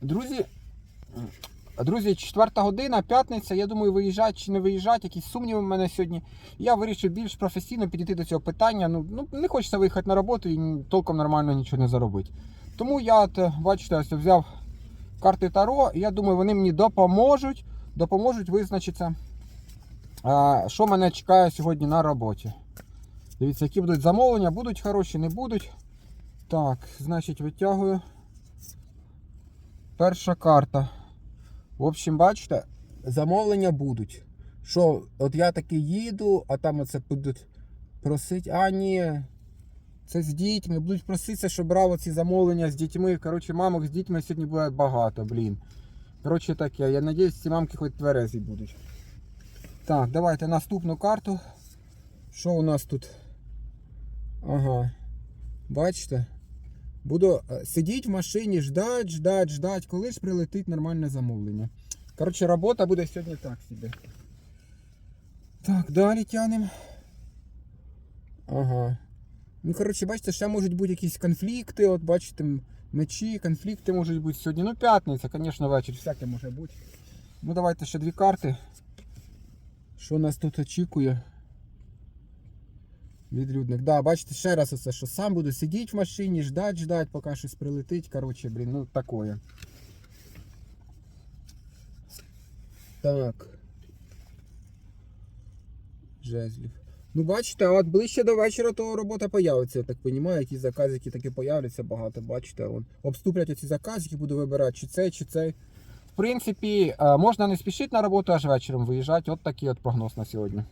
Друзі, друзі, четверта година, п'ятниця. Я думаю, виїжджати чи не виїжджати, якісь сумніви в мене сьогодні. Я вирішив більш професійно підійти до цього питання. Ну, ну не хочеться виїхати на роботу і толком нормально нічого не заробити. Тому я, е, бачите, ось взяв карти Таро, і я думаю, вони мені допоможуть, допоможуть визначитися, що мене чекає сьогодні на роботі. Дивіться, які будуть замовлення, будуть хороші, не будуть. Так, значить, витягую. Перша карта. В общем, бачите, замовлення будуть. Що, от я таки їду, а там оце будуть просити. А, ні. Це з дітьми. Будуть проситися, щоб брав ці замовлення з дітьми. Коротше, мамок з дітьми сьогодні буде багато, блін. Коротше, таке. Я надіюсь, ці мамки хоч тверезі будуть. Так, давайте наступну карту. Що у нас тут? Ага. Бачите? Буду е, сидіти в машині, ждать, ждать, ждать, коли ж прилетить нормальне замовлення. Коротше, робота буде сьогодні так собі. Так, далі тянемо. Ага. Ну, коротше, бачите, ще можуть бути якісь конфлікти. От бачите, мечі, конфлікти можуть бути сьогодні. Ну, п'ятниця, звісно, вечір, всяке може бути. Ну, давайте ще дві карти. Що нас тут очікує? Відлюдник. Да, бачите, ще раз оце, що сам буду сидіти в машині, ждать, ждать, поки щось прилетить. Коротше, блін, ну такое. Так. Жезлів. Ну, бачите, от ближче до вечора то робота появиться, я так розумію. Які заказики таки появляться багато, бачите. Вон. Обступлять оці заказики, буду вибирати, чи цей, чи цей. В принципі, е, можна не спішити на роботу, аж вечором виїжджати. От такий от прогноз на сьогодні.